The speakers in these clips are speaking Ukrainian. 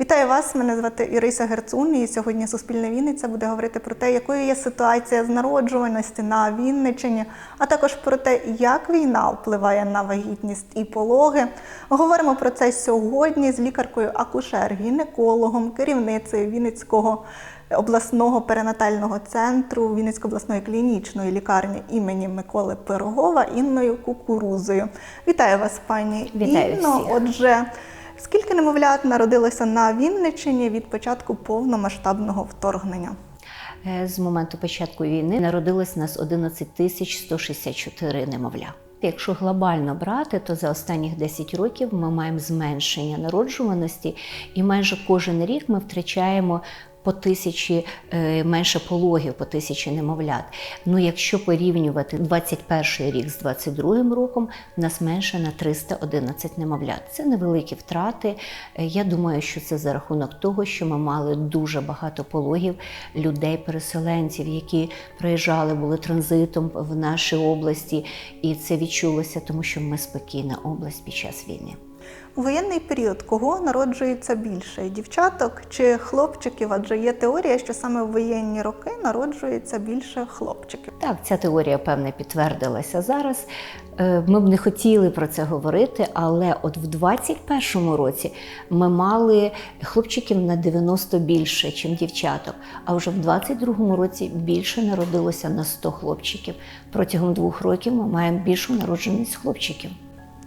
Вітаю вас! Мене звати Ірися Герцун, і сьогодні Суспільне Вінниця буде говорити про те, якою є ситуація з народжуваності на Вінниччині, а також про те, як війна впливає на вагітність і пологи. Говоримо про це сьогодні з лікаркою акушер, гінекологом, керівницею Вінницького обласного перинатального центру Вінницької обласної клінічної лікарні імені Миколи Пирогова Інною Кукурузою. Вітаю вас, пані Вітаю Інно. всіх. Отже, скільки немовлят народилося на Вінниччині від початку повномасштабного вторгнення? Е, З моменту початку війни народилось нас 11 тисяч 164 немовля. Якщо глобально брати, то за останніх 10 років ми маємо зменшення народжуваності, і майже кожен рік ми втрачаємо по тисячі е, менше пологів, по тисячі немовлят. Ну, якщо порівнювати 21 рік з 22 роком, в нас менше на 311 немовлят. Це невеликі втрати. Е, Я думаю, що це за рахунок того, що ми мали дуже багато пологів людей-переселенців, які приїжджали, були транзитом в нашій області, і це відчулося, тому що ми спокійна область під час війни. У воєнний період кого народжується більше дівчаток чи хлопчиків? Адже є теорія, що саме в воєнні роки народжується більше хлопчиків. Так, ця теорія певне підтвердилася зараз. Е, Ми б не хотіли про це говорити, але от в 21-му році ми мали хлопчиків на 90 більше, ніж дівчаток. А вже в 22-му році більше народилося на 100 хлопчиків. Протягом двох років ми маємо більшу народженість хлопчиків.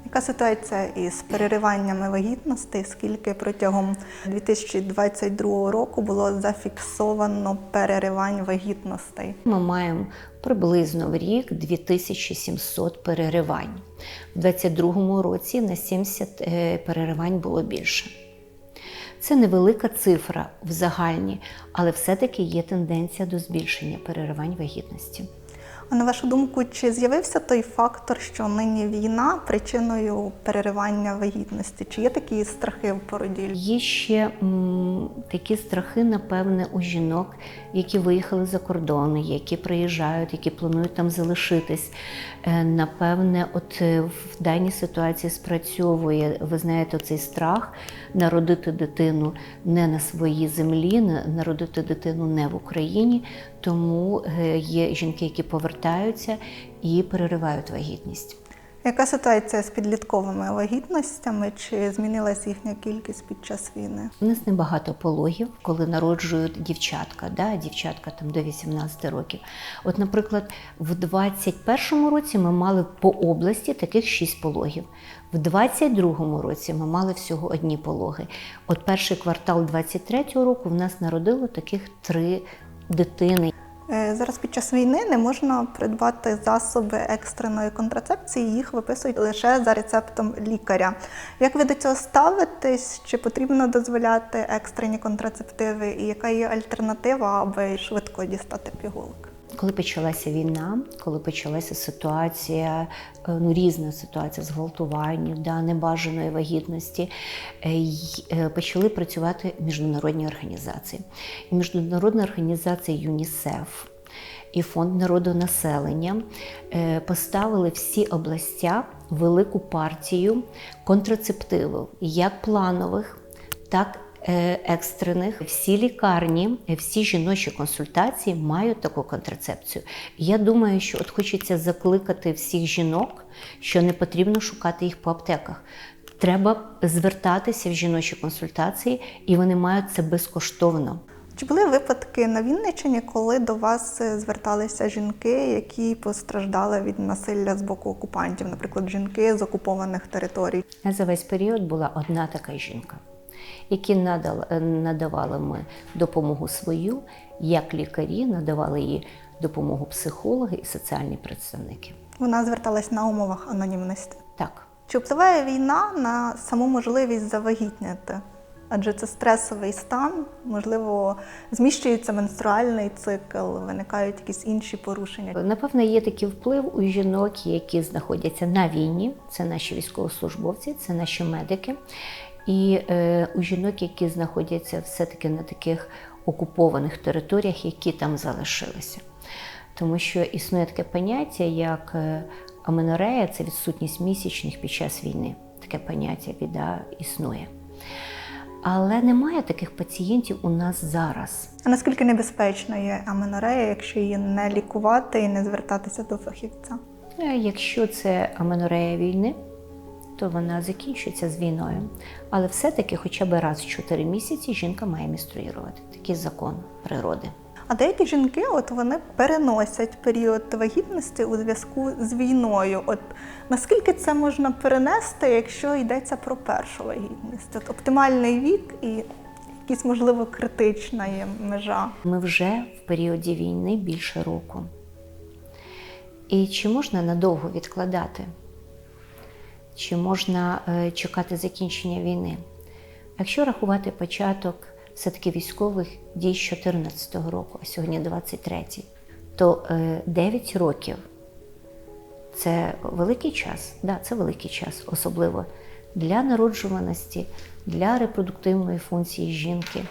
Яка ситуація із перериваннями вагітності? Скільки протягом 2022 року було зафіксовано переривань вагітностей? Ми маємо приблизно в рік 2700 переривань. У 2022 році на 70 е, переривань було більше. Це невелика цифра в загальні, але все-таки є тенденція до збільшення переривань вагітності. А на вашу думку, чи з'явився той фактор, що нині війна причиною переривання вагітності? Чи є такі страхи в породілі? Є ще м, такі страхи, напевне, у жінок, які виїхали за кордони, які приїжджають, які планують там залишитись. Е, Напевне, от е, в даній ситуації спрацьовує, ви знаєте, цей страх народити дитину не на своїй землі, народити дитину не в Україні. Тому е, є жінки, які повертаються і переривають вагітність. Яка ситуація з підлітковими вагітностями? Чи змінилась їхня кількість під час війни? У нас небагато пологів, коли народжують дівчатка, да, дівчатка там до 18 років. От, наприклад, в 21-му році ми мали по області таких 6 пологів. В 22-му році ми мали всього одні пологи. От перший квартал 23-го року в нас народило таких три дитини. Е, Зараз під час війни не можна придбати засоби екстреної контрацепції, їх виписують лише за рецептом лікаря. Як ви до цього ставитесь? Чи потрібно дозволяти екстрені контрацептиви? І яка є альтернатива, аби швидко дістати пігулок? Коли почалася війна, коли почалася ситуація, е, ну різна ситуація зґвалтувань, да, небажаної вагітності, е, е, почали працювати міжнародні організації. І міжнародна організація ЮНІСЕФ. І фонд народонаселення поставили всі областя велику партію контрацептивів, як планових, так екстрених. Всі лікарні, е, всі жіночі консультації мають таку контрацепцію. І Я думаю, що от хочеться закликати всіх жінок, що не потрібно шукати їх по аптеках. Треба звертатися в жіночі консультації, і вони мають це безкоштовно. Чи були випадки на Вінниччині, коли до вас е, зверталися жінки, які постраждали від насилля з боку окупантів, наприклад, жінки з окупованих територій? За весь період була одна така жінка, надала- е, надавали ми допомогу свою, як лікарі надавали їй допомогу психологи і соціальні представники. Вона зверталась на умовах анонімності. Так. Чи впливає війна на саму можливість завагітняти? Адже це стресовий стан, можливо, зміщується менструальний цикл, виникають якісь інші порушення. Напевно, є такий вплив у жінок, які знаходяться на війні. Це наші військовослужбовці, це наші медики. І е, у жінок, які знаходяться все-таки на таких окупованих територіях, які там залишилися. Тому що існує таке поняття, як е, аменорея це відсутність місячних під час війни. Таке поняття біда існує. Але немає таких пацієнтів у нас зараз. А наскільки небезпечна є аменорея, якщо її не лікувати і не звертатися до фахівця? Е, Якщо це аменорея війни, то вона закінчується з війною. Але все-таки хоча б раз в 4 місяці жінка має менструювати. Такий закон природи. А деякі жінки, от вони переносять період вагітності у зв'язку з війною. От наскільки це можна перенести, якщо йдеться про першу вагітність? От оптимальний вік і якась, можливо, критична є межа. Ми вже в періоді війни більше року. І чи можна надовго відкладати? Чи можна е, чекати закінчення війни? Якщо рахувати початок все-таки військових дій з 2014 року, а сьогодні 23-й, то е, 9 років це великий час. Да, це великий час, особливо для народжуваності, для репродуктивної функції жінки.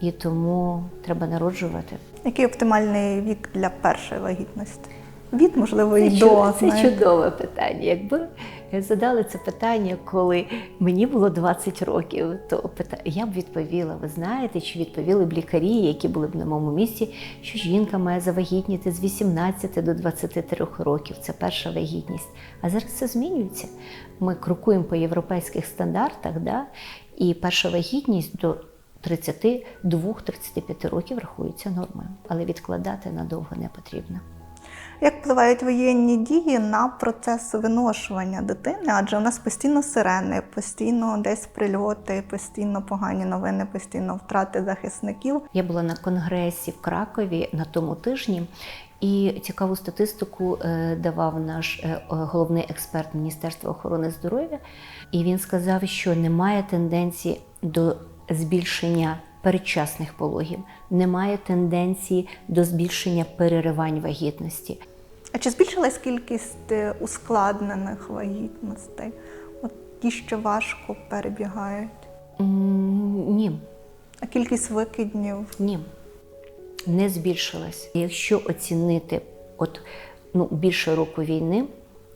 І тому треба народжувати. Який оптимальний вік для першої вагітності? Від, можливо, і Це, до. це знаєте. чудове питання. Якби задали це питання, коли мені було 20 років, то я б відповіла: ви знаєте, чи відповіли б лікарі, які були б на моєму місці, що жінка має завагітніти з 18 до 23 років. Це перша вагітність. А зараз це змінюється. Ми крокуємо по європейських стандартах, да? і перша вагітність до 32-35 років рахується нормою, але відкладати надовго не потрібно. Як впливають воєнні дії на процес виношування дитини? Адже у нас постійно сирени, постійно десь прильоти, постійно погані новини, постійно втрати захисників. Я була на конгресі в Кракові на тому тижні, і цікаву статистику е, давав наш е, головний експерт Міністерства охорони здоров'я. І він сказав, що немає тенденції до збільшення передчасних пологів, немає тенденції до збільшення переривань вагітності. А чи збільшилась кількість е, ускладнених вагітностей? От ті, що важко перебігають, Ні, а кількість викиднів. Ні, не збільшилась. Якщо оцінити от, ну, більше року війни,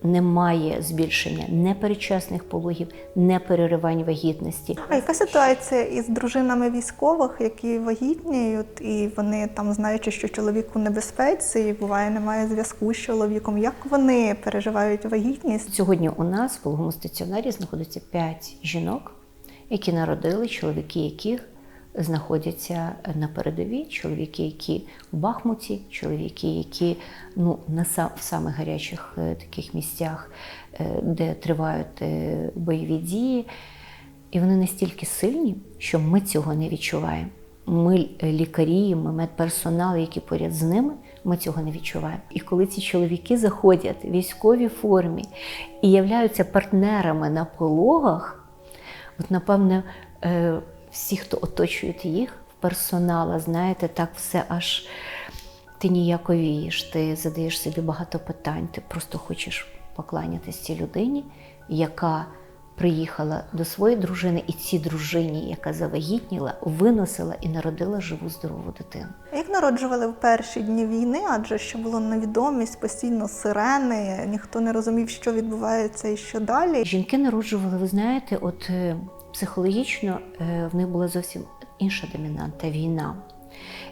немає збільшення непередчасних пологів, не переривань вагітності. А яка ситуація із дружинами військових, які вагітніють, і вони там, знаючи, що чоловік у небезпеці, і буває, немає зв'язку з чоловіком. Як вони переживають вагітність? Сьогодні у нас в пологовому стаціонарі знаходиться 5 жінок, які народили, чоловіки яких знаходяться на передовій, чоловіки, які в Бахмуті, чоловіки, які ну, на сам, в самих гарячих е, таких місцях, е, де тривають е, бойові дії. І вони настільки сильні, що ми цього не відчуваємо. Ми лікарі, ми медперсонал, які поряд з ними, ми цього не відчуваємо. І коли ці чоловіки заходять в військовій формі і являються партнерами на пологах, от напевне, всі, хто оточують їх, персонала, знаєте, так все аж ти ніяковієш, ти задаєш собі багато питань, ти просто хочеш покланятися цій людині, яка приїхала до своєї дружини, і цій дружині, яка завагітніла, виносила і народила живу здорову дитину. Як народжували в перші дні війни, адже ще було невідомість, постійно сирени, ніхто не розумів, що відбувається і що далі. Жінки народжували, ви знаєте, от е, психологічно е, в них була зовсім інша домінанта війна.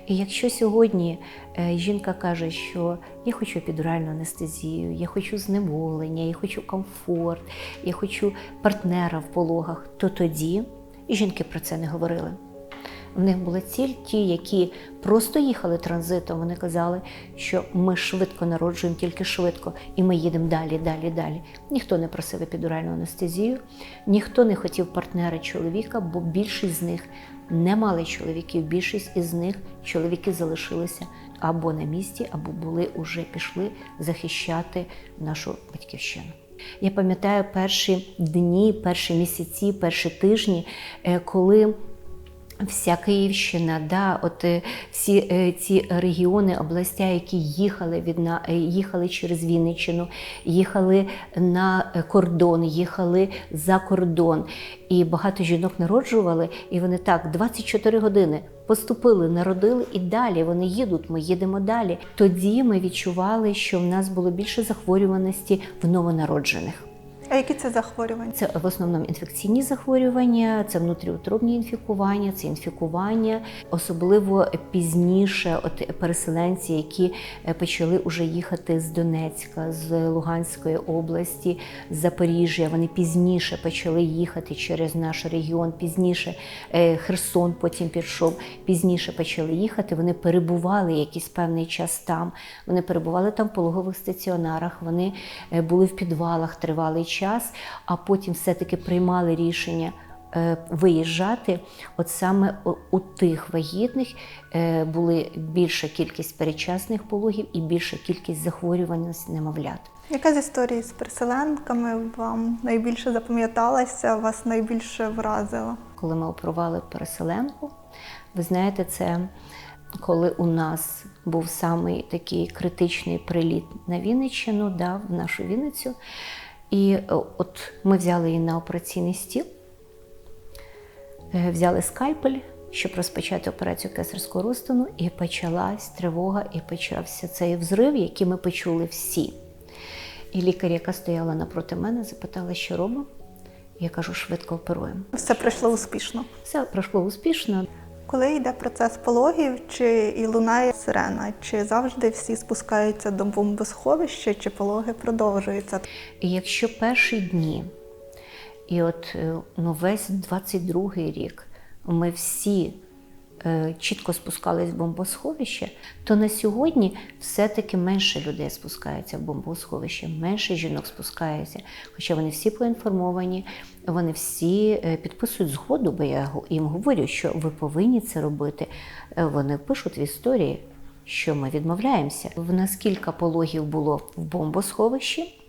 І якщо сьогодні е, жінка каже, що я хочу підуральну анестезію, я хочу знеболення, я хочу комфорт, я хочу партнера в пологах, то тоді жінки про це не говорили. В них була ціль, ті, які просто їхали транзитом, вони казали, що ми швидко народжуємо, тільки швидко, і ми їдемо далі, далі, далі. Ніхто не просив епідуральну анестезію, ніхто не хотів партнера чоловіка, бо більшість з них не мали чоловіків. Більшість із них чоловіки залишилися або на місці, або були уже пішли захищати нашу батьківщину. Я пам'ятаю перші дні, перші місяці, перші тижні, е, коли Вся Київщина, да, от е, всі е, ці регіони, областя, які їхали від на е, їхали через Вінниччину, їхали на кордон, їхали за кордон. І багато жінок народжували, і вони так 24 години поступили, народили і далі. Вони їдуть. Ми їдемо далі. Тоді ми відчували, що в нас було більше захворюваності в новонароджених. А які це захворювання? Це в основному інфекційні захворювання, це внутріутробні інфікування, це інфікування, особливо пізніше, от переселенці, які е, почали уже їхати з Донецька, з Луганської області, з Запоріжжя. Вони пізніше почали їхати через наш регіон. Пізніше е, Херсон потім пішов, пізніше почали їхати. Вони перебували якийсь певний час там. Вони перебували там в пологових стаціонарах. Вони е, були в підвалах тривалий час, а потім все-таки приймали рішення. е, Виїжджати, от саме у- тих вагітних е, були більша кількість перечасних пологів і більша кількість захворюваності немовлят. Яка з історій з переселенками вам найбільше запам'яталася, вас найбільше вразила? Коли ми оперували переселенку, ви знаєте, це коли у нас був самий такий критичний приліт на Вінниччину, да, в нашу Вінницю. І е, от ми взяли її на операційний стіл, е, взяли скальпель, щоб розпочати операцію кесарського розтину, і почалась тривога, і почався цей взрив, який ми почули всі. І лікар, яка стояла напроти мене, запитала, що робимо. Я кажу, швидко оперуємо. Все пройшло успішно. Все пройшло успішно. Коли йде процес пологів, чи і лунає сирена, чи завжди всі спускаються до бомбосховища, чи пологи продовжуються? Якщо перші дні, і от е, ну, весь 22-й рік ми всі чітко спускались в бомбосховище, то на сьогодні все-таки менше людей спускається в бомбосховище, менше жінок спускається. Хоча вони всі поінформовані, вони всі е, підписують згоду, бо я їм говорю, що ви повинні це робити. Е, Вони пишуть в історії, що ми відмовляємося. В нас кілька пологів було в бомбосховищі.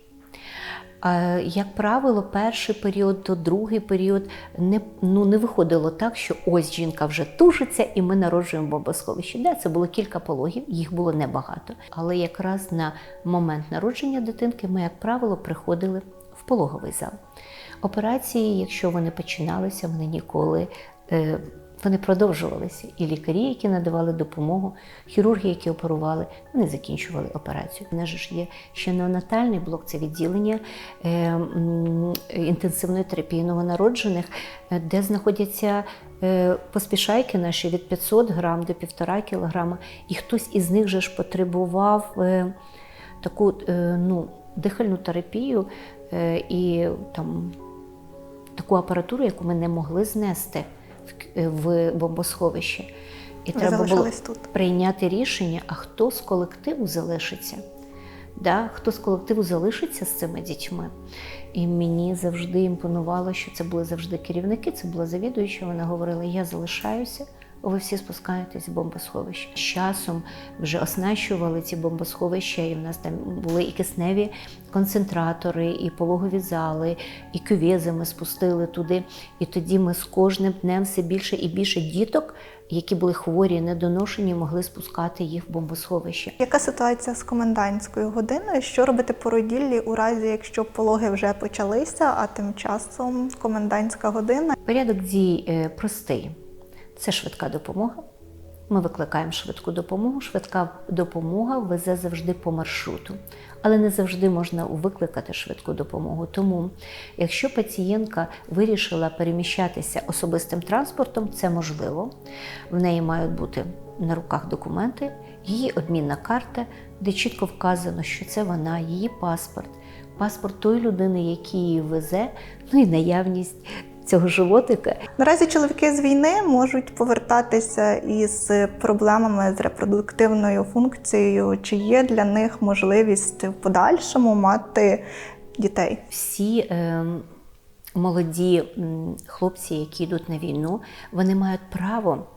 Як правило, перший період то другий період не, ну, не виходило так, що ось жінка вже тужиться і ми народжуємо в бомбосховищі. Да, це було кілька пологів, їх було небагато. Але якраз на момент народження дитинки ми, як правило, приходили в пологовий зал. Операції, якщо вони починалися, вони ніколи. е, Вони продовжувалися, і лікарі, які надавали допомогу, хірурги, які оперували, вони закінчували операцію. У нас ж є ще неонатальний блок, це відділення е, інтенсивної терапії новонароджених, е, де знаходяться е, поспішайки наші від 500 грам до 1,5 кілограма. І хтось із них же ж потребував е, таку ну, дихальну терапію і там таку апаратуру, яку ми не могли знести в, бомбосховищі. бомбосховище. І Ви треба було тут. прийняти рішення, а хто з колективу залишиться. Да? Хто з колективу залишиться з цими дітьми. І мені завжди імпонувало, що це були завжди керівники, це була завідуюча. Вона говорила: я залишаюся, ви всі спускаєтесь в бомбосховище. З часом вже оснащували ці бомбосховища, і в нас там були і кисневі концентратори, і пологові зали, і кювези ми спустили туди. І тоді ми з кожним днем все більше і більше діток, які були хворі, недоношені, могли спускати їх в бомбосховище. Яка ситуація з комендантською годиною? Що робити породіллі у разі, якщо пологи вже почалися, а тим часом комендантська година? Порядок дій е, простий. Це швидка допомога. Ми викликаємо швидку допомогу. Швидка допомога везе завжди по маршруту, але не завжди можна викликати швидку допомогу. Тому, якщо пацієнтка вирішила переміщатися особистим транспортом, це можливо. В неї мають бути на руках документи, її обмінна карта, де чітко вказано, що це вона, її паспорт, паспорт тої людини, який її везе, ну і наявність цього животика. Наразі чоловіки з війни можуть повертатися із проблемами з репродуктивною функцією. Чи є для них можливість в подальшому мати дітей? всі е, молоді хлопці, які йдуть на війну, вони мають право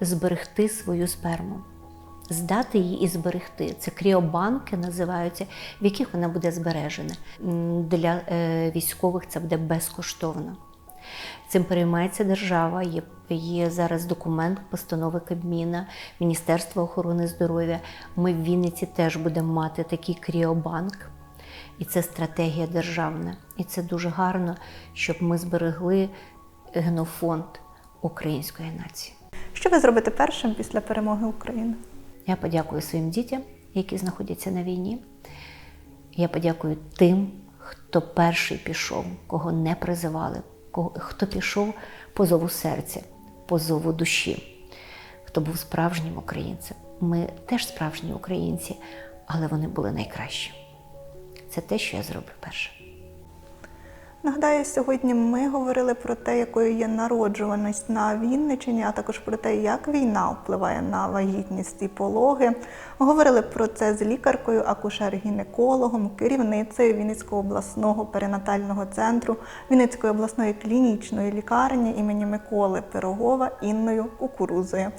зберегти свою сперму. Здати її і зберегти. Це кріобанки називаються, в яких вона буде збережена. Для е, військових це буде безкоштовно. Цим переймається держава. Є, є зараз документ постанови Кабміна, Міністерства охорони здоров'я. Ми в Вінниці теж будемо мати такий кріобанк. І це стратегія державна. І це дуже гарно, щоб ми зберегли генофонд української нації. Що ви зробите першим після перемоги України? Я подякую своїм дітям, які знаходяться на війні. Я подякую тим, хто перший пішов, кого не призивали, хто пішов по зову серця, по зову душі, хто був справжнім українцем. Ми теж справжні українці, але вони були найкращі. Це те, що я зроблю перше. Нагадаю, сьогодні ми говорили про те, якою є народжуваність на Вінниччині, а також про те, як війна впливає на вагітність і пологи. Говорили про це з лікаркою, акушер-гінекологом, керівницею Вінницького обласного перинатального центру Вінницької обласної клінічної лікарні імені Миколи Пирогова Інною Кукурузою.